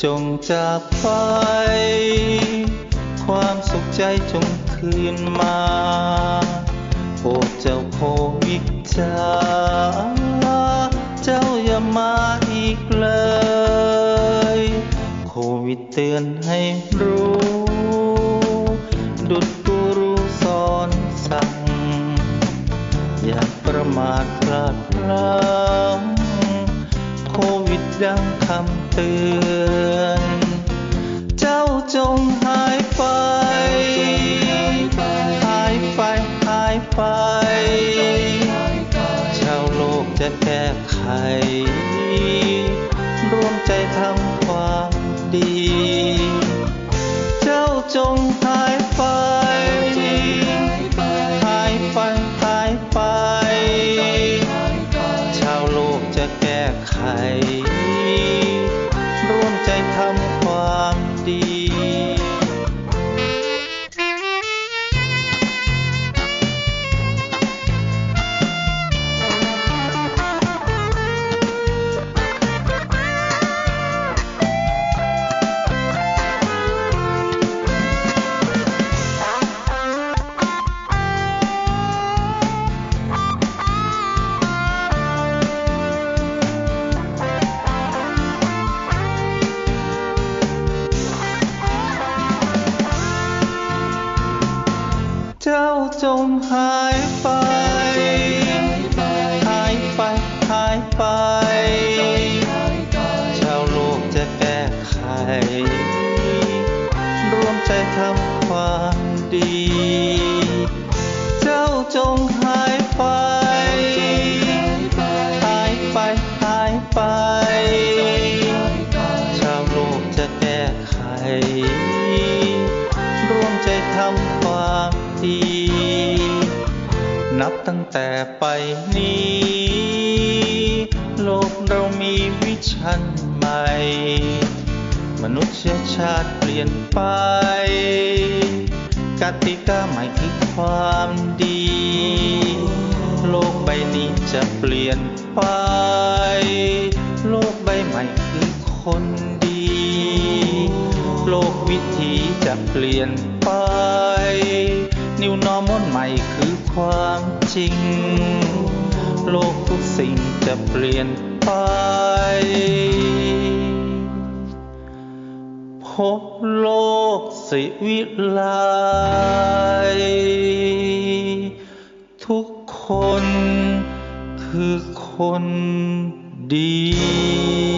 จงจากไป ความสุขใจจงคืนมาโปรดเจ้าโควิดจ้าเจ้าอย่ามาอีกเลย โควิดเตือนให้รู้ ดุดกูรู้สอนสั่ง อย่าประมาทพลาดพลั้งโควิ ดังคำเตือน เจ้าจงหายไป หายไป หายไป ชาวโลกจะแก้ไข ร่วมใจทำความดี เจ้าจงหาย จ้าจงหายไป หายไป หายไป ชาวโลกจะแก้ไขร่วมใจทำความดี เจ้าจงหายไป หายไป หายไป ชาวโลกจะแก้ไขร่วมใจทำความดี นับตั้งแต่ไปนี้ โลกเรามีวิชันใหม่ มนุษยชาติเปลี่ยนไป กติกาใหม่คือความดี โลกใบนี้จะเปลี่ยนไป โลกใบใหม่คือคนดี โลกวิถีจะเปลี่ยนไป นิวนอมนใหม่คือความจริง โลกทุกสิ่งจะเปลี่ยนไป พบโลกสิวิไลทุกคนคือคนดี